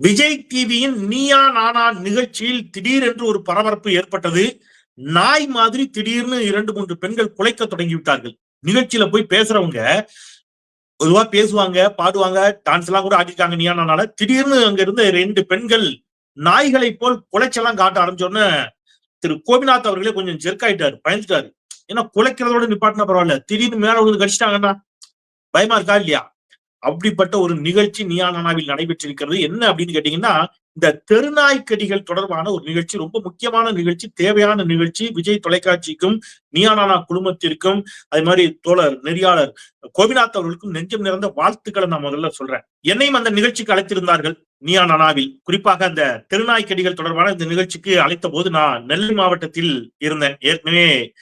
விஜய் டிவியின் நீயா நானா நிகழ்ச்சியில் திடீரென்று ஒரு பரபரப்பு ஏற்பட்டது. நாய் மாதிரி திடீர்னு இரண்டு மூன்று பெண்கள் குலைக்க தொடங்கி விட்டார்கள் நிகழ்ச்சியில போய் பேசுறவங்க பொதுவா பேசுவாங்க பாடுவாங்க டான்ஸ் எல்லாம் கூட ஆடிட்டாங்க நீயா நானால. திடீர்னு அங்க இருந்த ரெண்டு பெண்கள் நாய்களை போல் குலைச்செல்லாம் காட்ட ஆரம்பிச்சோன்னு திரு கோபிநாத் அவர்களே கொஞ்சம் ஜெர்க்காயிட்டாரு பயந்துட்டாரு. ஏன்னா குலைக்கிறதோட நிப்பாட்டினா பரவாயில்ல. திடீர்னு மேல விழுந்து கடிச்சிட்டாங்கன்னா பயமா இருக்கா இல்லையா? அப்படிப்பட்ட ஒரு நிகழ்ச்சி நியானாவில் நடைபெற்றிருக்கிறது. என்ன அப்படின்னு கேட்டீங்கன்னா இந்த தெருநாய்க்கடிகள் தொடர்பான ஒரு நிகழ்ச்சி ரொம்ப முக்கியமான நிகழ்ச்சி தேவையான நிகழ்ச்சி. விஜய் தொலைக்காட்சிக்கும் நியானானா குழுமத்திற்கும் அதே மாதிரி தோழர் நெறியாளர் கோபிநாத் அவர்களுக்கும் நெஞ்சம் நிறைந்த வாழ்த்துக்களை நான் முதல்ல சொல்றேன். என்னையும் அந்த நிகழ்ச்சிக்கு அழைத்திருந்தார்கள் நியானானாவில் குறிப்பாக அந்த தெருநாய்க்கடிகள் தொடர்பான இந்த நிகழ்ச்சிக்கு அழைத்த போது நான் நெல்லை மாவட்டத்தில் இருந்தேன். ஏற்கனவே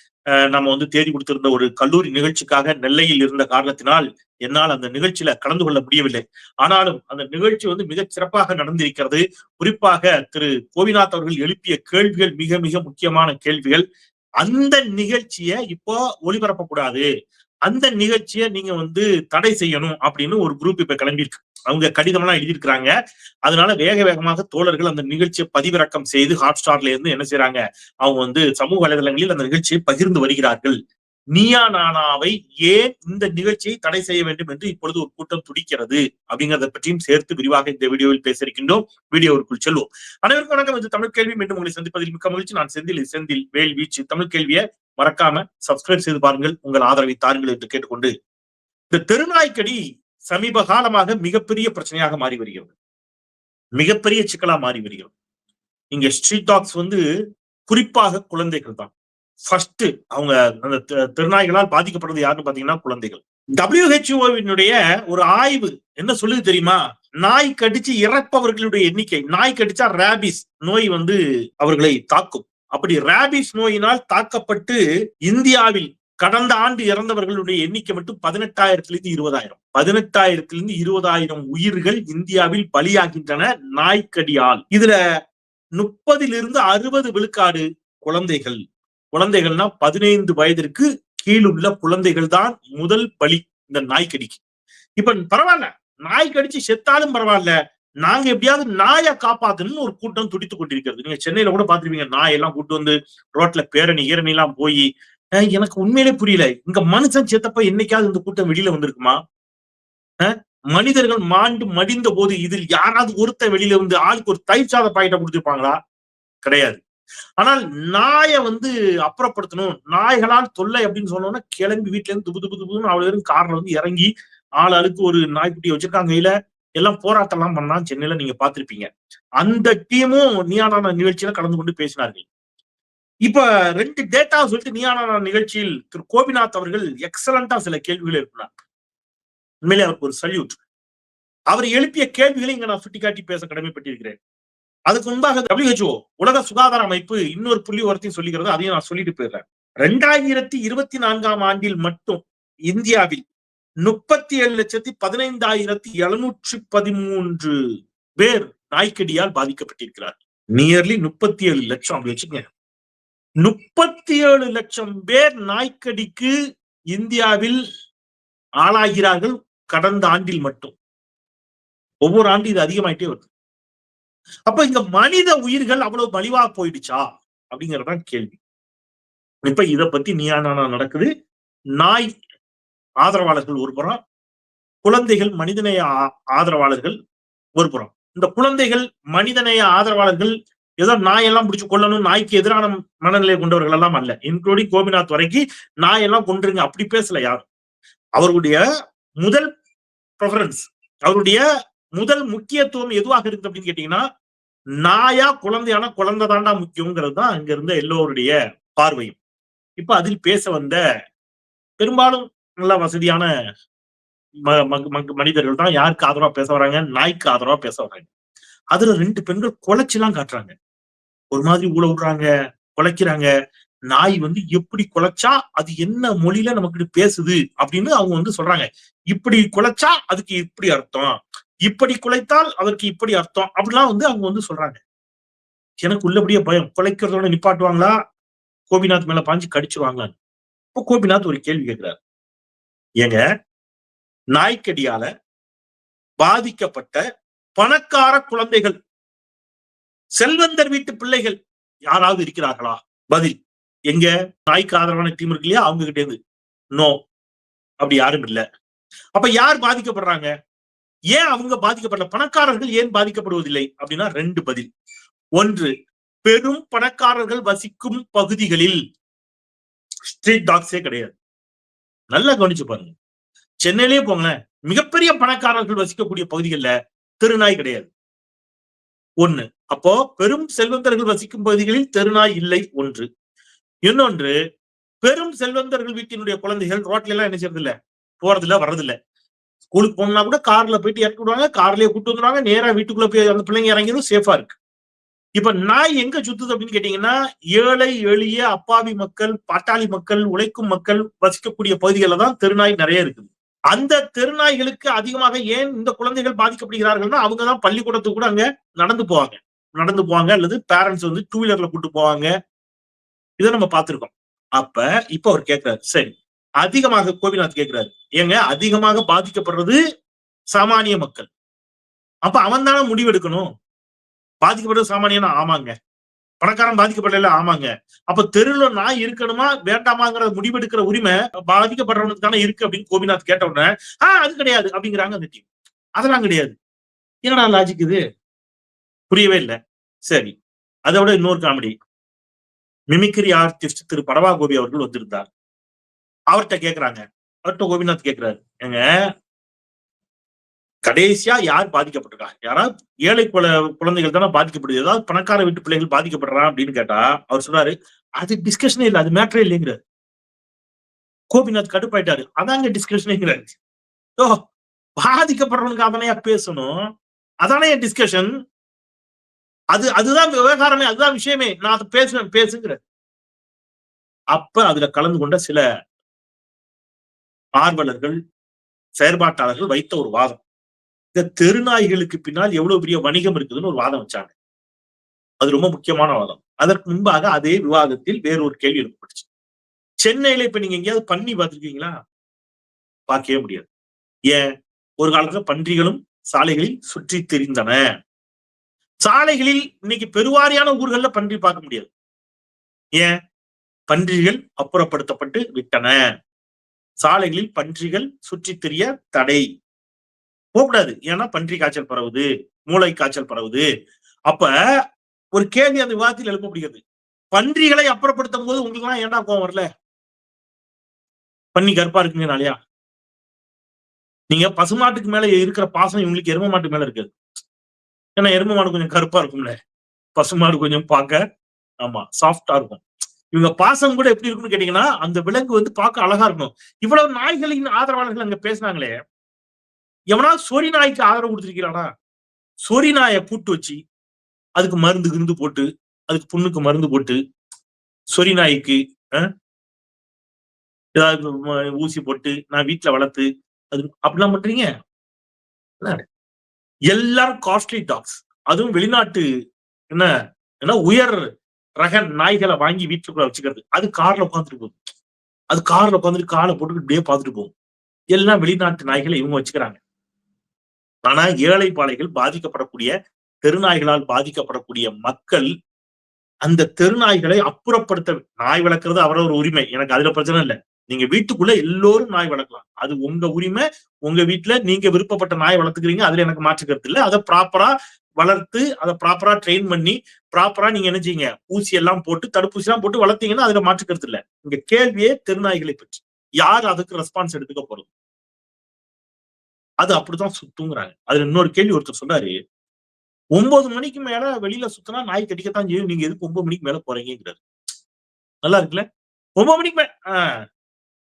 நம்ம வந்து தேதி கொடுத்திருந்த ஒரு கல்லூரி நிகழ்ச்சிக்காக நெல்லையில் இருந்த காரணத்தினால் என்னால் அந்த நிகழ்ச்சியில கலந்து கொள்ள முடியவில்லை. ஆனாலும் அந்த நிகழ்ச்சி வந்து மிக சிறப்பாக நடந்திருக்கிறது. குறிப்பாக திரு. கோவிநாத் அவர்கள் எழுப்பிய கேள்விகள் மிக மிக முக்கியமான கேள்விகள். அந்த நிகழ்ச்சியை இப்போ ஒளிபரப்பக்கூடாது. அந்த நிகழ்ச்சியை நீங்க வந்து தடை செய்யணும் அப்படின்னு ஒரு குரூப் இப்ப கிளம்பியிருக்கு. அவங்க கடிதம் எல்லாம் எழுதியிருக்கிறாங்க. அதனால வேக வேகமாக தோழர்கள் அந்த நிகழ்ச்சியை பதிவிறக்கம் செய்து ஹாட் ஸ்டார்ல இருந்து என்ன செய்யறாங்க அவங்க வந்து சமூக வலைதளங்களில் அந்த நிகழ்ச்சியை பகிர்ந்து வருகிறார்கள். நீயா நானாவை ஏன் இந்த நிகழ்ச்சியை தடை செய்ய வேண்டும் என்று இப்பொழுது ஒரு கூட்டம் துடிக்கிறது? அப்படிங்கறத பற்றியும் சேர்த்து விரிவாக இந்த வீடியோவில் பேச இருக்கின்றோம். வீடியோவிற்குள் செல்வோம். அனைவருக்கும் வணக்கம். இது தமிழ் கேள்வி. மீண்டும் உங்களை சந்திப்பதில் மிக்க மகிழ்ச்சி. நான் செந்தில். செந்தில் வேல் வீச்சு. தமிழ் கேள்வியை மறக்காம சப்ஸ்கிரைப் செய்து பாருங்கள். உங்கள் ஆதரவை தாருங்கள் என்று கேட்டுக்கொண்டு. இந்த தெருநாய்க்கடி சமீப காலமாக மிகப்பெரிய பிரச்சனையாக மாறி வருகிறது. மிகப்பெரிய சிக்கலா மாறி வருகிறது. இங்க ஸ்ட்ரீட் டாக்ஸ் வந்து குறிப்பாக குழந்தைகள் தான். ஃபர்ஸ்ட் அவங்க அந்த திருநாய்களால் பாதிக்கப்படுறது யாருன்னு பாத்தீங்கன்னா குழந்தைகள். டபிள்யூஹெச்ஓவினுடைய ஒரு ஆய்வு என்ன சொல்லுது தெரியுமா? நாய் கடிச்சு இறப்பவர்களுடைய எண்ணிக்கை. நாய் கடிச்சா ரேபிஸ் நோய் வந்து அவர்களை தாக்கும். அப்படி ரேபிஸ் நோயினால் தாக்கப்பட்டு இந்தியாவில் கடந்த ஆண்டு இறந்தவர்களுடைய எண்ணிக்கை மட்டும் பதினெட்டாயிரத்திலிருந்து இருபதாயிரம். பதினெட்டாயிரத்திலிருந்து இருபதாயிரம் உயிர்கள் இந்தியாவில் பலியாகின்றன நாய்க்கடியால். இதுல முப்பதிலிருந்து அறுபது விழுக்காடு குழந்தைகள். குழந்தைகள்னா பதினைந்து வயதிற்கு கீழுள்ள குழந்தைகள் தான் முதல் பலி இந்த நாய்க்கடிக்கு. இப்ப பரவாயில்ல. நாய் கடிச்சு செத்தாலும் பரவாயில்ல. நாங்க எப்படியாவது நாயை காப்பாத்தணும்னு ஒரு கூட்டம் துடித்து கொண்டிருக்கிறது. நீங்க சென்னையில கூட பாத்துருவீங்க நாய் எல்லாம் கூட்டு வந்து ரோட்ல பேரணி ஈரணி எல்லாம் போய் எனக்கு உண்மையிலே புரியல. இங்க மனுஷன் செத்தப்ப என்னைக்காவது இந்த கூட்டம் வெளியில வந்திருக்குமா? மனிதர்கள் மாண்டு மடிந்த போது இதில் யாராவது ஒருத்த வெளியில வந்து ஆளுக்கு ஒரு தயிர் சாத பாக்கெட்டை கொடுத்துருப்பாங்களா? கிடையாது. ஆனால் நாயை வந்து அப்புறப்படுத்தணும் நாய்களால் தொல்லை அப்படின்னு சொன்னோம்னா கிளம்பி வீட்டுல இருந்து துபு துபு துபுன்னு அவ்வளவு பேரும் கார்ல வந்து இறங்கி ஆள் அழுக்கு ஒரு நாய்க்குட்டியை வச்சிருக்காங்க கையில. எல்லாம் போராட்டம் எல்லாம் பண்ணா சென்னையில நீங்க பாத்திருப்பீங்க அந்த டீமும் நீயான நிகழ்ச்சியில கலந்து கொண்டு பேசினார்கள். இப்ப ரெண்டு டேட்டா சொல்லிட்டு நியானான நிகழ்ச்சியில் திரு கோபிநாத் அவர்கள் எக்ஸலண்டா சில கேள்விகள் எழுப்பினார். உண்மையிலே அவருக்கு ஒரு சல்யூட் அவர் எழுப்பிய கேள்விகளை இங்க நான் சுட்டிக்காட்டி பேச கடமைப்பட்டிருக்கிறேன். அதுக்கு முன்பாக டபிள்யூஹெச்ஓ உலக சுகாதார அமைப்பு இன்னொரு புள்ளி உரத்தையும் சொல்லிக்கிறது அதையும் நான் சொல்லிட்டு போயிடுறேன். ரெண்டாயிரத்தி இருபத்தி நான்காம் ஆண்டில் மட்டும் இந்தியாவில் முப்பத்தி ஏழு லட்சத்தி பதினைந்தாயிரத்தி எழுநூற்றி பதிமூன்று பேர் நாய்க்கடியால் பாதிக்கப்பட்டிருக்கிறார் நியர்லி முப்பத்தி ஏழு லட்சம் அப்படி வச்சுங்க முப்பத்தி ஏழு லட்சம் பேர் நாய்க்கடிக்கு இந்தியாவில் ஆளாகிறார்கள் கடந்த ஆண்டில் மட்டும். ஒவ்வொரு ஆண்டு இது அதிகமாயிட்டே வருது. அப்ப இங்க மனித உயிர்கள் அவ்வளவு மலிவா போயிடுச்சா? அப்படிங்கறதான் கேள்வி. இப்ப இத பத்தி நீயானா நடக்குது? நாய் ஆதரவாளர்கள் ஒரு புறம் குழந்தைகள் மனிதநேய ஆதரவாளர்கள் ஒரு புறம். இந்த குழந்தைகள் மனிதநேய ஆதரவாளர்கள் ஏதோ நாயெல்லாம் பிடிச்சு கொள்ளணும் நாய்க்கு எதிரான மனநிலை கொண்டவர்கள் எல்லாம் அல்ல. இன்க்ளூடிங் கோபிநாத் வரைக்கும் நாயெல்லாம் கொண்டுருங்க அப்படி பேசல யாரும். அவருடைய முதல் ப்ரிஃபரன்ஸ் அவருடைய முதல் முக்கியத்துவம் எதுவாக இருக்கு அப்படின்னு கேட்டீங்கன்னா நாயா குழந்தையான குழந்தை தாண்டா முக்கியங்கிறது தான் அங்க இருந்த எல்லோருடைய பார்வையும். இப்ப அதில் பேச வந்த பெரும்பாலும் நல்ல வசதியான மனிதர்கள் தான் யாருக்கு ஆதரவா பேச வராங்க? நாய்க்கு ஆதரவா பேச வராங்க. அதுல ரெண்டு பெண்கள் குலைச்சுலாம் காட்டுறாங்க. ஒரு மாதிரி ஊழ விடுறாங்க குலைக்கிறாங்க. நாய் வந்து எப்படி குலைச்சா அது என்ன மொழியில நமக்கு பேசுது அப்படின்னு அவங்க வந்து சொல்றாங்க. இப்படி குலைச்சா அதுக்கு இப்படி அர்த்தம். இப்படி குலைத்தால் அதற்கு இப்படி அர்த்தம் அப்படிலாம் வந்து அவங்க வந்து சொல்றாங்க. எனக்கு உள்ளபடியே பயம். குலைக்கிறதோட நிப்பாட்டுவாங்களா? கோபிநாத் மேல பாஞ்சு கடிச்சிருவாங்களான்னு. இப்போ கோபிநாத் ஒரு கேள்வி கேட்கிறார். ஏங்க நாய்க்கடியால பாதிக்கப்பட்ட பணக்கார குழந்தைகள் செல்வந்தர் வீட்டு பிள்ளைகள் யாராவது இருக்கிறார்களா? பதில். எங்க நாய்க்கு ஆதரவான டீம் இருக்கு இல்லையா? அவங்க கிட்ட இருந்து. நோ அப்படி யாரும் இல்ல. அப்ப யார் பாதிக்கப்படுறாங்க? ஏன் அவங்க பாதிக்கப்படல? பணக்காரர்கள் ஏன் பாதிக்கப்படுவதில்லை? அப்படின்னா ரெண்டு பதில். ஒன்று பெரும் பணக்காரர்கள் வசிக்கும் பகுதிகளில் ஸ்ட்ரீட் டாக்ஸே கிடையாது. நல்லா கவனிச்சு பாருங்க. சென்னையிலே போங்களேன். மிகப்பெரிய பணக்காரர்கள் வசிக்கக்கூடிய பகுதிகளில் திருநாய் கிடையாது. ஒண்ணு. அப்போ பெரும் செல்வந்தர்கள் வசிக்கும் பகுதிகளில் தெருநாய் இல்லை ஒன்று. இன்னொன்று பெரும் செல்வந்தர்கள் வீட்டினுடைய குழந்தைகள் ரோட்ல எல்லாம் என்ன செய்யறது இல்ல போறது இல்ல ஸ்கூலுக்கு போனா கூட கார்ல போயிட்டு இறக்கி விடுவாங்க கார்லயே கூட்டு வந்துருவாங்க நேரா வீட்டுக்குள்ள போய் அந்த பிள்ளைங்க இறங்கிடும் சேஃபா இருக்கு. இப்ப நாய் எங்க சுத்துது அப்படின்னு கேட்டீங்கன்னா ஏழை எளிய அப்பாவி மக்கள் பாட்டாளி மக்கள் உழைக்கும் மக்கள் வசிக்கக்கூடிய பகுதிகளில் தான் தெருநாய் நிறைய இருக்குது. அந்த தெருநாய்களுக்கு அதிகமாக ஏன் இந்த குழந்தைகள் பாதிக்கப்படுகிறார்கள்னா அவங்க தான் பள்ளிக்கூடத்துக்கு கூட அங்க நடந்து போவாங்க. நடந்து போவாங்க அல்லது பேரண்ட்ஸ் வந்து டூ வீலர்ல கூட்டு போவாங்க. இதை நம்ம பார்த்திருக்கோம். அப்ப இப்ப அவர் கேட்கிறாரு சரி அதிகமாக கோபிநாத் கேட்கிறாரு. ஏங்க அதிகமாக பாதிக்கப்படுறது சாமானிய மக்கள். அப்ப அவன் தானே முடிவெடுக்கணும்? பாதிக்கப்படுறது சாமானியனா? ஆமாங்க. பணக்காரன் பாதிக்கப்படல ஆமாங்க. அப்ப தெருல நான் இருக்கணுமா வேண்டாமாங்கிற முடிவெடுக்கிற உரிமை பாதிக்கப்படுறவனுக்கு தானே இருக்கு அப்படின்னு கோபிநாத் கேட்ட உடனே ஆஹ் அது கிடையாது அப்படிங்கிறாங்க அந்த டீம் அதெல்லாம் கிடையாது. என்னடா லாஜிக் இது? புரியவே இல்லை. சரி. அதை விட இன்னொரு காமெடி மிமிக்ரி ஆர்டிஸ்ட் திரு படவா கோபி அவர்கள் வந்திருந்தார். அவர்கிட்ட கேட்கிறாங்க அவர்கிட்ட கோபிநாத் கேட்கிறாரு எங்க கடைசியா யார் பாதிக்கப்பட்டிருக்கா? யாராவது ஏழை குல குழந்தைகள் தானே பாதிக்கப்படுது. ஏதாவது பணக்கார வீட்டு பிள்ளைகள் பாதிக்கப்படுறான் அப்படின்னு கேட்டா அவர் சொன்னாரு அது டிஸ்கஷனே இல்லை அது மேட்டரே இல்லைங்கிறாரு. கோபிநாத் கடுப்பாயிட்டாரு. அதாங்க டிஸ்கஷனேங்கிறாரு ஓ பாதிக்கப்படுறவனுக்கு அதனையா பேசணும்? அதானே டிஸ்கஷன் அது அதுதான் விவகாரமே அதுதான் விஷயமே. நான் அதை பேசுவேன் பேசுங்கிற அப்ப அதுல கலந்து கொண்ட சில ஆர்வலர்கள் செயற்பாட்டாளர்கள் வைத்த ஒரு வாதம். இந்த தெருநாய்களுக்கு பின்னால் எவ்வளவு பெரிய வணிகம் இருக்குதுன்னு ஒரு வாதம் வச்சாங்க. அது ரொம்ப முக்கியமான வாதம். அதற்கு முன்பாக அதே விவாதத்தில் வேறொரு கேள்வி எழுப்பப்பட்டுச்சு சென்னையில இப்ப நீங்க எங்கேயாவது பண்ணி பார்த்திருக்கீங்களா? பார்க்கவே முடியாது. ஏன்? ஒரு காலத்துல பன்றிகளும் சாலைகளில் சுற்றி தெரிந்தன. சாலைகளில் இன்னைக்கு பெருவாரியான ஊர்களில் பன்றி பார்க்க முடியாது. ஏன்? பன்றிகள் அப்புறப்படுத்தப்பட்டு விட்டன. சாலைகளில் பன்றிகள் சுற்றி தெரிய தடை. போகக்கூடாது ஏன்னா பன்றி காய்ச்சல் பரவுது மூளை காய்ச்சல் பரவுது. அப்ப ஒரு கேள்வி அந்த விவாதத்தில் எழுப்ப முடியாது பன்றிகளை அப்புறப்படுத்தும் போது உங்களுக்கு எல்லாம் ஏன்டா கோவம் வரல? பன்னி கருப்பா இருக்குங்க நாளையா நீங்க பசுமாட்டுக்கு மேல இருக்கிற பாசம் இவங்களுக்கு எரும மாட்டு மேல இருக்காது. ஏன்னா எரும மாடு கொஞ்சம் கருப்பா இருக்கும்ல. பசுமாடு கொஞ்சம் பார்க்க ஆமா சாஃப்டா இருக்கும். இவங்க பாசம் கூட எப்படி இருக்கும்னு கேட்டீங்கன்னா அந்த விலங்கு வந்து பார்க்க அழகா இருக்கும் இவ்வளவு நாய்களின் ஆதரவாளர்கள் அங்க பேசினாங்களே எவனா சோரி நாய்க்கு ஆதரவு கொடுத்துருக்கிறானா? சோரி நாயை கூட்டு வச்சு அதுக்கு மருந்து கிருந்து போட்டு அதுக்கு புண்ணுக்கு மருந்து போட்டு சொரி நாய்க்கு ஏதாவது ஊசி போட்டு நான் வீட்டுல வளர்த்து அது அப்படிலாம் பண்றீங்க? எல்லாரும் காஸ்ட்லி டாக்ஸ் அதுவும் வெளிநாட்டு என்ன என்ன உயர் ரக நாய்களை வாங்கி வீட்டுக்குள்ள வச்சுக்கிறது. அது கார்ல உட்காந்துட்டு போகும். அது கார்ல உட்காந்துட்டு காலை போட்டு இப்படியே பார்த்துட்டு போகும். எல்லாம் வெளிநாட்டு நாய்களை இவங்க வச்சுக்கிறாங்க. ஆனா ஏழை பாலைகள் பாதிக்கப்படக்கூடிய தெருநாய்களால் பாதிக்கப்படக்கூடிய மக்கள் அந்த தெருநாய்களை அப்புறப்படுத்த நாய் வளர்க்கறது அவரவர் உரிமை. எனக்கு அதுல பிரச்சனை இல்லை. நீங்க வீட்டுக்குள்ள எல்லோரும் நாய் வளர்க்கலாம். அது உங்க உரிமை. உங்க வீட்டுல நீங்க விருப்பப்பட்ட நாய் வளர்த்துக்கிறீங்க. அதுல எனக்கு மாற்றுக்கிறது இல்லை. அதை ப்ராப்பரா வளர்த்து அதை ப்ராப்பரா ட்ரெயின் பண்ணி ப்ராப்பரா நீங்க என்ன செய்யுங்க ஊசி எல்லாம் போட்டு தடுப்பூசி எல்லாம் போட்டு வளர்த்தீங்கன்னா அதுல மாற்றுக்கிறது இல்லை. இங்க கேள்வியே தெருநாய்களை பற்றி. யார் அதுக்கு ரெஸ்பான்ஸ் எடுத்துக்க போறது? அது அப்படித்தான் சுத்துங்கிறாங்க அதுல இன்னொரு கேள்வி ஒருத்தர் சொன்னாரு ஒன்பது மணிக்கு மேல வெளியில சுத்தினா நாய் கடிக்கத்தான் செய்யும். நீங்க எதுக்கு ஒன்பது மணிக்கு மேல போறீங்கிறாரு நல்லா இருக்குல்ல? ஒன்பது மணிக்கு மேல ஆஹ்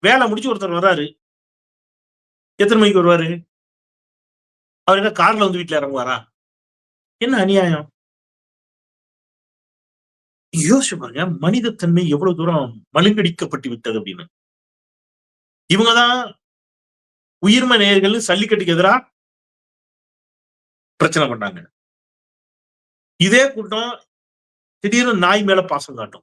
வேலை முடிச்சு ஒருத்தர் வர்றாரு எத்தனை மணிக்கு வருவாரு? அவர் என்ன கார்ல வந்து வீட்டுல இறங்குவாரா? என்ன அநியாயம்? யோசிச்சு பாருங்க மனிதத்தன்மை எவ்வளவு தூரம் மழுங்கடிக்கப்பட்டு விட்டது அப்படின்னு. இவங்கதான் உயிர்ம நேயர்கள் சல்லிக்கட்டுக்கு எதிரா பிரச்சனை பண்ணாங்க. இதே கூட்டம் திடீர்னு நாய் மேல பாசம் காட்டும்.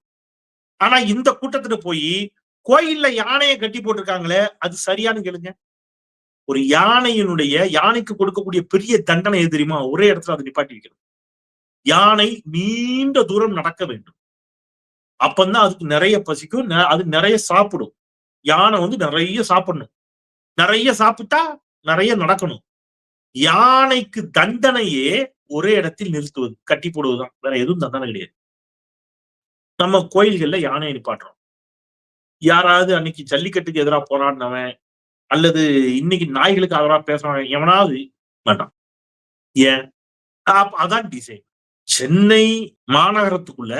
ஆனா இந்த கூட்டத்துல போய் கோயில்ல யானையை கட்டி போட்டிருக்காங்களே அது சரியானு கேளுங்க. ஒரு யானையினுடைய யானைக்கு கொடுக்கக்கூடிய பெரிய தண்டனை எது தெரியுமா? ஒரே இடத்துல அதை நிப்பாட்டி வைக்கணும். யானை நீண்ட தூரம் நடக்க வேண்டும். அப்பந்தான் அதுக்கு நிறைய பசிக்கும் நெ- அது நிறைய சாப்பிடும். யானை வந்து நிறைய சாப்பிடணும். நிறைய சாப்பிட்டா நிறைய நடக்கணும். யானைக்கு தண்டனையே ஒரே இடத்தில் நிறுத்துவது கட்டி போடுவதுதான். வேற எதுவும் தண்டனை கிடையாது. நம்ம கோயில்கள்ல யானையை நிப்பாட்டுறோம். யாராவது அன்னைக்கு ஜல்லிக்கட்டுக்கு எதிராக போராடினவன் அல்லது இன்னைக்கு நாய்களுக்கு அதெல்லாம் பேசுறவன் எவனாவது வேண்டாம். ஏன்? அதான் டிசைன் சென்னை மாநகரத்துக்குள்ள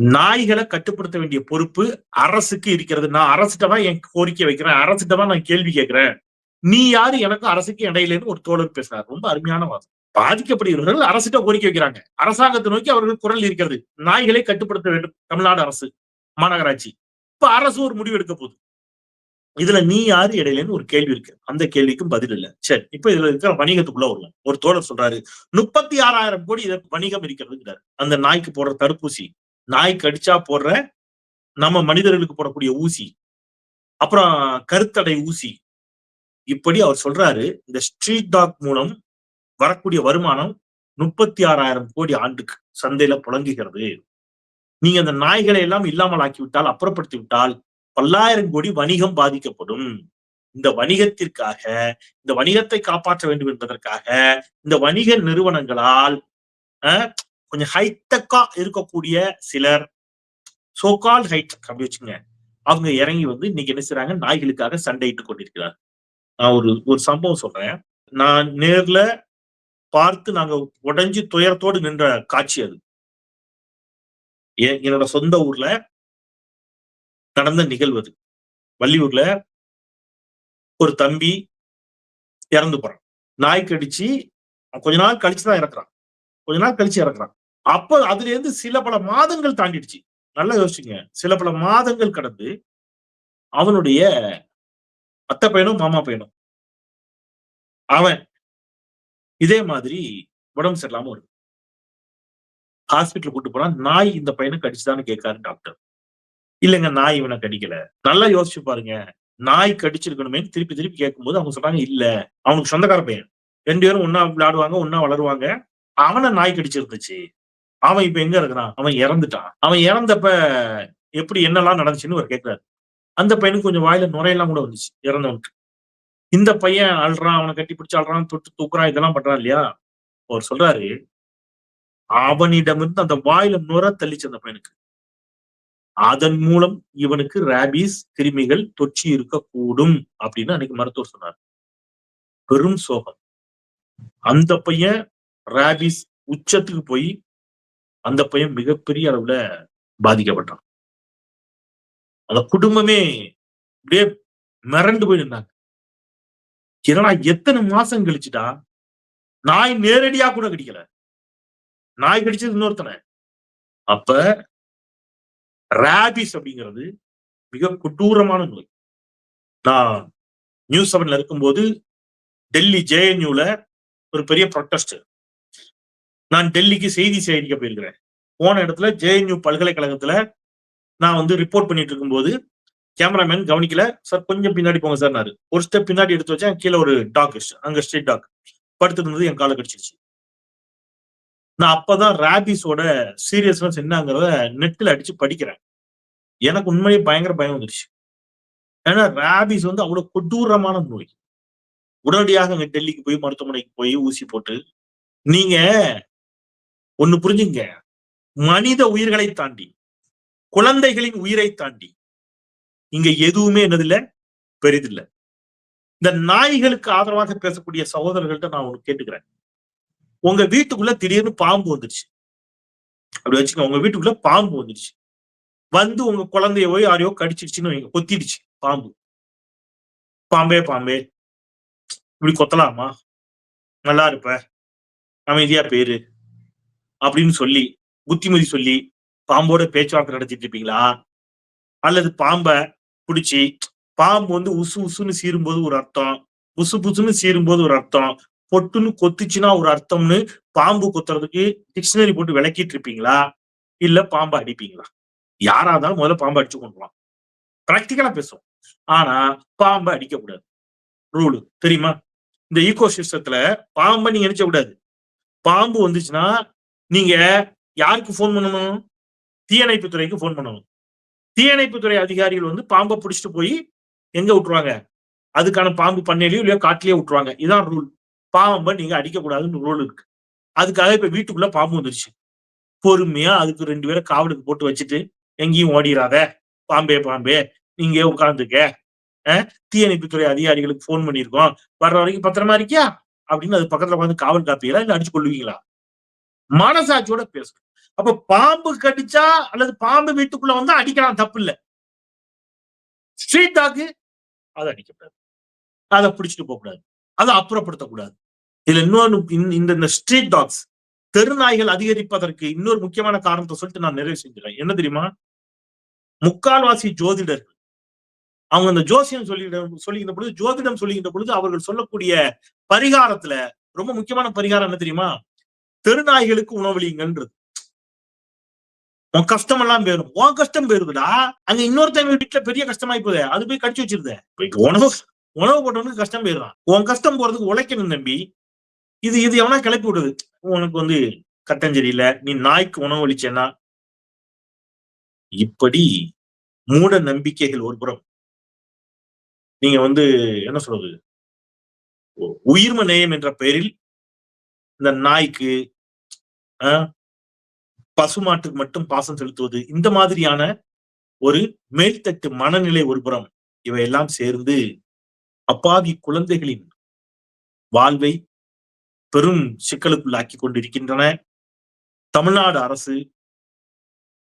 நாய்களை கட்டுப்படுத்த வேண்டிய பொறுப்பு அரசுக்கு இருக்கிறது. நான் அரசிட்ட தான் என் கோரிக்கை வைக்கிறேன். அரசிட்ட தான் நான் கேள்வி கேட்கிறேன். நீ யாரு? எனக்கும் அரசுக்கு இடையிலேன்னு ஒரு தோழர் பேசுறாரு. ரொம்ப அருமையான வாதம். பாதிக்கப்படுகிறவர்கள் அரசிட்ட கோரிக்கை வைக்கிறாங்க. அரசாங்கத்தை நோக்கி அவர்கள் குரல் இருக்கிறது. நாய்களை கட்டுப்படுத்த வேண்டும். தமிழ்நாடு அரசு மாநகராட்சி. இப்ப அரசு ஒரு முடிவு எடுக்க போகுது. இதுல நீ யாரு இடையிலன்னு ஒரு கேள்வி இருக்கு. அந்த கேள்விக்கும் பதில் இல்ல. சரி இப்ப இதுல இருக்கிற வணிகத்துக்குள்ள வரலாம் ஒரு தோழர் சொல்றாரு முப்பத்தி ஆறாயிரம் கோடி இதற்கு வணிகம் இருக்கிறதுங்கிறாரு. அந்த நாய்க்கு போடுற தடுப்பூசி நாய் கடிச்சா போடுற நம்ம மனிதர்களுக்கு போடக்கூடிய ஊசி. அப்புறம் கருத்தடை ஊசி. இப்படி அவர் சொல்றாரு இந்த ஸ்ட்ரீட் டாக் மூலம் வரக்கூடிய வருமானம் முப்பத்தி ஆறாயிரம் கோடி ஆண்டுக்கு சந்தையில புழங்குகிறது. நீங்க அந்த நாய்களை எல்லாம் இல்லாமல் ஆக்கி விட்டால் அப்புறப்படுத்தி விட்டால் பல்லாயிரம் கோடி வணிகம் பாதிக்கப்படும். இந்த வணிகத்திற்காக இந்த வணிகத்தை காப்பாற்ற வேண்டும் என்பதற்காக இந்த வணிக நிறுவனங்களால் கொஞ்சம் ஹைடெக்கா இருக்கக்கூடிய சிலர் சோகால் ஹைடெக் அப்படி வச்சுங்க அவங்க இறங்கி வந்து இன்னைக்கு என்ன செய்றாங்க? நாய்களுக்காக சண்டையிட்டு கொண்டிருக்கிறார். நான் ஒரு ஒரு சம்பவம் சொல்றேன். நான் நேர்ல பார்த்து நாங்க உடஞ்சி துயரத்தோடு நின்ற காட்சி அது. என்னோட சொந்த ஊர்ல நடந்த நிகழ்வு அது. வள்ளியூர்ல ஒரு தம்பி இறந்து போறான். நாய் கடிச்சு கொஞ்ச நாள் கழிச்சு தான் இறக்குறான். கொஞ்ச நாள் கழிச்சு இறக்குறான். அப்ப அதுல இருந்து சில பல மாதங்கள் தாண்டிடுச்சு. நல்லா யோசிச்சுங்க. சில பல மாதங்கள் கடந்து அவனுடைய அத்தை பையனும் மாமா பையனும் அவன் இதே மாதிரி உடம்பு சரியில்லாம வருது. ஹாஸ்பிட்டல் கூட்டு போனா நாய் இந்த பையனை கடிச்சுதான்னு கேட்காரு டாக்டர். இல்லைங்க நாய் இவனை கடிக்கல. நல்லா யோசிச்சு பாருங்க. நாய் கடிச்சிருக்கணுமே திருப்பி திருப்பி கேட்கும்போது அவங்க சொல்றாங்க இல்ல அவனுக்கு சொந்தக்கார பையன். ரெண்டு பேரும் ஒன்னா விளையாடுவாங்க ஒன்னா வளருவாங்க. அவனை நாய் கடிச்சிருந்துச்சு. அவன் இப்ப எங்க இருக்கிறான்? அவன் இறந்துட்டான். அவன் இறந்தப்ப எப்படி என்னெல்லாம் நடந்துச்சுன்னு ஒரு கேட்கிறாரு அந்த பையனுக்கு கொஞ்சம் வாயில நுரையெல்லாம் கூட வந்துச்சு இறந்தவனுக்கு. இந்த பையன் அழுறான் அவனை கட்டி பிடிச்சு அழுறான் தொட்டு தூக்குறான் இதெல்லாம் பண்றான் இல்லையா? அவர் சொல்றாரு அவனிடமிருந்து அந்த வாயில நுர தள்ளிச்சு அந்த பையனுக்கு. அதன் மூலம் இவனுக்கு ராபிஸ் கிருமிகள் தொற்றி இருக்கக்கூடும் அப்படின்னு அன்னைக்கு மருத்துவர் சொன்னார். பெரும் சோகம். அந்த பையன் ராபிஸ் உச்சத்துக்கு போய் அந்த பையன் மிகப்பெரிய அளவுல பாதிக்கப்பட்டான். அந்த குடும்பமே அப்படியே மிரண்டு போய் நின்னாங்க. என்னடா எத்தனை மாசம் கழிச்சுட்டா நாய் நேரடியா கூட கடிக்கல. நாய் கடிச்சது இன்னொருத்தனை. அப்ப ராபிஸ் அப்படிங்கிறது மிக கொடூரமான நோய். நான் நியூஸ் செவன்ல இருக்கும்போது டெல்லி ஜேஎன்யூல ஒரு பெரிய ப்ரொட்டஸ்ட் நான் டெல்லிக்கு செய்தி சேகரிக்க போயிருக்கிறேன். போன இடத்துல ஜேஎன்யூ பல்கலைக்கழகத்துல நான் வந்து ரிப்போர்ட் பண்ணிட்டு இருக்கும்போது கேமராமேன் கவனிக்கல சார் கொஞ்சம் பின்னாடி போங்க சார் ஒரு ஸ்டெப் பின்னாடி எடுத்து வச்சேன் கீழே ஒரு டாக் அங்க ஸ்ட்ரீட் டாக் படுத்துட்டு இருந்தது என் காலை கடிச்சிருச்சு. நான் அப்பதான் ராபிஸோட சீரியஸ்னஸ் என்னங்கிறத நெட்டில் அடிச்சு படிக்கிறேன். எனக்கு உண்மையே பயங்கர பயம் வந்துருச்சு. ஏன்னா ராபிஸ் வந்து அவ்வளவு கொடூரமான நோய். உடனடியாக அங்க டெல்லிக்கு போய் மருத்துவமனைக்கு போய் ஊசி போட்டு நீங்க ஒண்ணு புரிஞ்சுங்க. மனித உயிர்களை தாண்டி குழந்தைகளின் உயிரை தாண்டி இங்க எதுவுமே என்னதில்ல பெரிதில்ல. இந்த நாய்களுக்கு ஆதரவாக பேசக்கூடிய சகோதரர்கள்ட்ட நான் ஒண்ணு கேட்டுக்கிறேன். உங்க வீட்டுக்குள்ள திடீர்னு பாம்பு வந்துருச்சு. அப்படி வச்சுக்கோங்க உங்க வீட்டுக்குள்ள பாம்பு வந்துருச்சு. வந்து உங்க குழந்தைய போய் யாரையோ கடிச்சிருச்சுன்னு வைங்க, கொத்திடுச்சு பாம்பு. பாம்பே பாம்பே. இப்படி கொத்தலாமா? நல்லா இருப்ப. அமைதியா பேரு. அப்படின்னு சொல்லி புத்திமதி சொல்லி பாம்போட பேச்சுவார்த்தை நடத்திட்டு இருப்பீங்களா? அல்லது பாம்பை பிடிச்சி பாம்பு வந்து உசு உசுன்னு சீரும்போது ஒரு அர்த்தம் புசு புசுன்னு சீரும்போது ஒரு அர்த்தம் பொட்டுன்னு கொத்துச்சுன்னா ஒரு அர்த்தம்னு பாம்பு கொத்துறதுக்கு டிக்ஷனரி போட்டு விளக்கிட்டு இருப்பீங்களா? இல்ல பாம்பை அடிப்பீங்களா? யாரா இருந்தாலும் முதல்ல பாம்பை அடிச்சு கொண்டுலாம் பிராக்டிக்கலா பேசுவோம். ஆனா பாம்பை அடிக்க கூடாது ரூலு தெரியுமா? இந்த ஈகோ சிஸ்டத்துல பாம்பை நீங்க நினைச்ச கூடாது. பாம்பு வந்துச்சுன்னா நீங்க யாருக்கு ஃபோன் பண்ணணும்? தீயணைப்பு துறைக்கு ஃபோன் பண்ணணும். தீயணைப்பு துறை அதிகாரிகள் வந்து பாம்பை பிடிச்சிட்டு போய் எங்க விட்டுருவாங்க? அதுக்கான பாம்பு பண்ணையிலயோ இல்லையோ காட்டிலேயே விட்டுருவாங்க. இதான் ரூல் பாம்பை நீங்க அடிக்கக்கூடாதுன்னு ரூல் இருக்கு. அதுக்காக இப்ப வீட்டுக்குள்ள பாம்பு வந்துருச்சு. பொறுமையா அதுக்கு ரெண்டு பேரை காவலுக்கு போட்டு வச்சுட்டு எங்கேயும் ஓடிடாத பாம்பே பாம்பே நீங்க உட்காந்துக்க தீயணைப்புத்துறை அதிகாரிகளுக்கு போன் பண்ணியிருக்கோம். வர்ற வரைக்கும் பத்திரமா இருக்கியா? அப்படின்னு அது பக்கத்துல உட்காந்து காவல் காப்பீங்களா இல்ல அடிச்சு கொள்வீங்களா மனசாட்சியோட பேசணும். அப்ப பாம்பு கடிச்சா அல்லது பாம்பு வீட்டுக்குள்ள வந்தா அடிக்கலாம் தப்பு இல்ல ஸ்ட்ரீட் டாக்கு அதை அடிக்கக்கூடாது. அதை பிடிச்சிட்டு போகக்கூடாது. அதை அப்புறப்படுத்தக்கூடாது. இதுல இன்னொரு இந்த ஸ்ட்ரீட் டாக்ஸ் தெருநாய்கள் அதிகரிப்பதற்கு இன்னொரு முக்கியமான காரணத்தை சொல்லிட்டு நான் நிறைவு செஞ்சிடறேன் என்ன தெரியுமா? முக்கால்வாசி ஜோதிடர்கள். அவங்க அந்த ஜோசியம் சொல்லி சொல்லுகின்ற பொழுது ஜோதிடம் சொல்லுகின்ற பொழுது அவர்கள் சொல்லக்கூடிய பரிகாரத்துல ரொம்ப முக்கியமான பரிகாரம் என்ன தெரியுமா? தெருநாய்களுக்கு உணவளிங்கன்றது. உன் கஷ்டம் எல்லாம் போயிடும் உன் கஷ்டம் போயிருதுடா அங்க இன்னொருத்தவங்க வீட்டுல பெரிய கஷ்டமாயி போதே. அது போய் கடிச்சு வச்சிருந்த உணவு உணவு போட்டவனுக்கு கஷ்டம் போயிடுறான் உன் கஷ்டம் போறதுக்கு உழைக்கணும் நம்பி இது இது எவனா கிளப்பி விடுது? உனக்கு வந்து கட்டஞ்சரியில நீ நாய்க்கு உணவு அளிச்சேன்னா? இப்படி மூட நம்பிக்கைகள் ஒரு புறம். நீங்க வந்து என்ன சொல்றது? உயிர்ம நேயம் என்ற பெயரில் இந்த நாய்க்கு பசுமாட்டுக்கு மட்டும் பாசம் செலுத்துவது இந்த மாதிரியான ஒரு மேல்தட்டு மனநிலை ஒருபுறம் இவையெல்லாம் சேர்ந்து அப்பாவி குழந்தைகளின் வாழ்வை பெரும் சிக்கலுக்குள்ளாக்கி கொண்டிருக்கின்றன. தமிழ்நாடு அரசு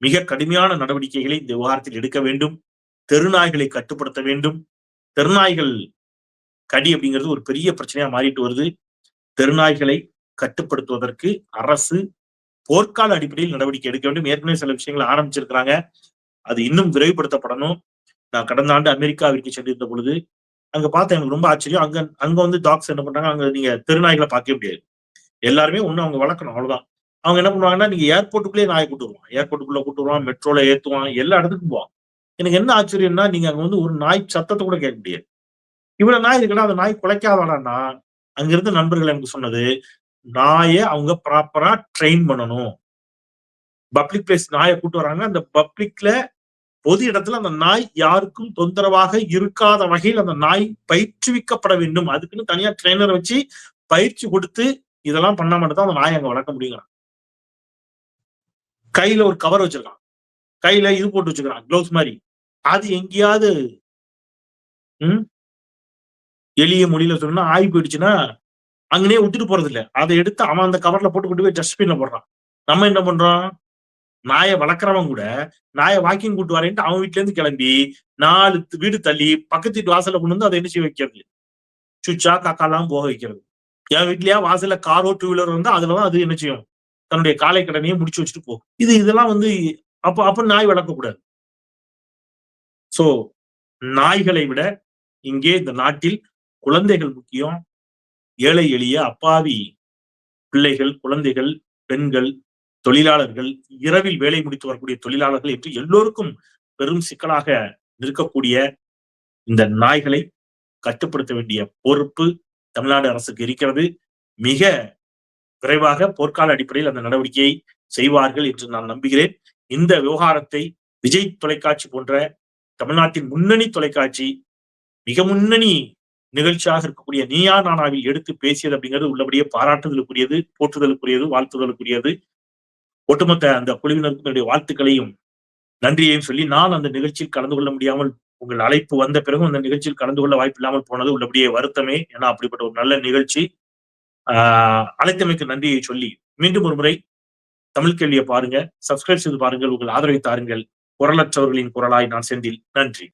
மிக கடுமையான நடவடிக்கைகளை இந்த விவகாரத்தில் எடுக்க வேண்டும். தெருநாய்களை கட்டுப்படுத்த வேண்டும். தெருநாய்கள் கடி அப்படிங்கிறது ஒரு பெரிய பிரச்சனையா மாறிட்டு வருது. தெருநாய்களை கட்டுப்படுத்துவதற்கு அரசு போர்க்கால அடிப்படையில் நடவடிக்கை எடுக்க வேண்டும். ஏற்கனவே சில விஷயங்களை ஆரம்பிச்சிருக்கிறாங்க. அது இன்னும் விரைவுபடுத்தப்படணும். நான் கடந்த ஆண்டு அமெரிக்காவிற்கு சென்றிருந்த பொழுது அங்க பார்த்தேன். எனக்கு ரொம்ப ஆச்சரியம். அங்க அங்க வந்து டாக்ஸ் என்ன பண்றாங்க? அங்க நீங்க திருநாய்களை பார்க்கவே முடியாது. எல்லாருமே ஒண்ணு அவங்க வளர்க்கணும். அவ்வளவுதான். அவங்க என்ன பண்ணுவாங்கன்னா நீங்க ஏர்போர்ட்டுக்குள்ளேயே நாயை கூட்டு வருவான் ஏர்போர்ட்டுக்குள்ள கூட்டு வருவான் மெட்ரோல ஏத்துவான் எல்லா இடத்துக்கும் போவான். எனக்கு என்ன ஆச்சரியம்னா நீங்க அங்க வந்து ஒரு நாய் சத்தத்தை கூட கேட்க முடியாது. இவ்வளவு நாய் இருக்குன்னா அந்த நாய் குலைக்காதானா அங்கிருந்து நண்பர்கள் எனக்கு சொன்னது நாயை அவங்க ப்ராப்பரா ட்ரெயின் பண்ணணும். பப்ளிக் பிளேஸ் நாயை கூட்டு வராங்க. அந்த பப்ளிக்ல பொது இடத்துல அந்த நாய் யாருக்கும் தொந்தரவாக இருக்காத வகையில் அந்த நாய் பயிற்றுவிக்கப்பட வேண்டும். அதுக்குன்னு தனியா ட்ரெயினர் வச்சு பயிற்சி கொடுத்து இதெல்லாம் பண்ண மட்டும் தான் அந்த நாயை அங்க வளர்க்க முடியுங்க கையில ஒரு கவர் வச்சிருக்கான். கையில இது போட்டு வச்சுக்கிறான் க்ளவுஸ் மாதிரி. அது எங்கேயாவது உம் எளிய மொழியில சொன்னா ஆய் போயிடுச்சுன்னா அங்கனே விட்டுட்டு போறது இல்ல அதை எடுத்து அவன் அந்த கவர்ல போட்டு கொண்டு போய் டஸ்ட்பின்ல போடுறான். நம்ம என்ன பண்றோம்? நாயை வளர்க்குறவன் கூட நாயை வாக்கிங் கூட்டு வரேன்ட்டு அவன் வீட்டுல இருந்து கிளம்பி நாலு வீடு தள்ளி பக்கத்து வீட்டு வாசல்ல கொண்டு வந்து அதை என்ன செய்ய வைக்கிறது? சுச்சா காக்காலாம் போக வைக்கிறது. என் வீட்லயா வாசல்ல காரோ டூ வீலர் வந்து அதுலதான் அது என்ன செய்யும்? தன்னுடைய காலை கடனையும் முடிச்சு வச்சுட்டு போகும். இது இதெல்லாம் வந்து அப்ப அப்ப நாய் வளர்க்கக்கூடாது சோ நாய்களை விட இங்கே இந்த நாட்டில் குழந்தைகள் முக்கியம் ஏழை எளிய அப்பாவி பிள்ளைகள் குழந்தைகள் பெண்கள் தொழிலாளர்கள் இரவில் வேலை முடித்து வரக்கூடிய தொழிலாளர்கள் என்று எல்லோருக்கும் பெரும் சிக்கலாக நிற்கக்கூடிய இந்த நாய்களை கட்டுப்படுத்த வேண்டிய பொறுப்பு தமிழ்நாடு அரசுக்கு இருக்கிறது. மிக விரைவாக போர்க்கால அடிப்படையில் அந்த நடவடிக்கையை செய்வார்கள் என்று நான் நம்புகிறேன். இந்த விவகாரத்தை விஜய் தொலைக்காட்சி போன்ற தமிழ்நாட்டின் முன்னணி தொலைக்காட்சி மிக முன்னணி நிகழ்ச்சியாக இருக்கக்கூடிய நீயா நானாவில் எடுத்து பேசியது அப்படிங்கிறது உள்ளபடியே பாராட்டுதலுக்குரியது போற்றுதலுக்குரியது வாழ்த்துதலுக்குரியது. ஒட்டுமொத்த அந்த குழுவினருக்கு என்னுடைய வாழ்த்துக்களையும் நன்றியையும் சொல்லி நான் அந்த நிகழ்ச்சியில் கலந்து கொள்ள முடியாமல் உங்கள் அழைப்பு வந்த பிறகும் அந்த நிகழ்ச்சியில் கலந்து கொள்ள வாய்ப்பு இல்லாமல் போனது உள்ளபடியே வருத்தமே. ஏன்னா அப்படிப்பட்ட ஒரு நல்ல நிகழ்ச்சி. ஆஹ் அழைத்தமைக்கு நன்றியை சொல்லி மீண்டும் ஒரு முறை தமிழ் கேள்வியை பாருங்க. சப்ஸ்கிரைப் செய்து பாருங்கள். உங்கள் ஆதரவை தாருங்கள். குரலற்றவர்களின் குரலாய் நான் செந்தில். நன்றி.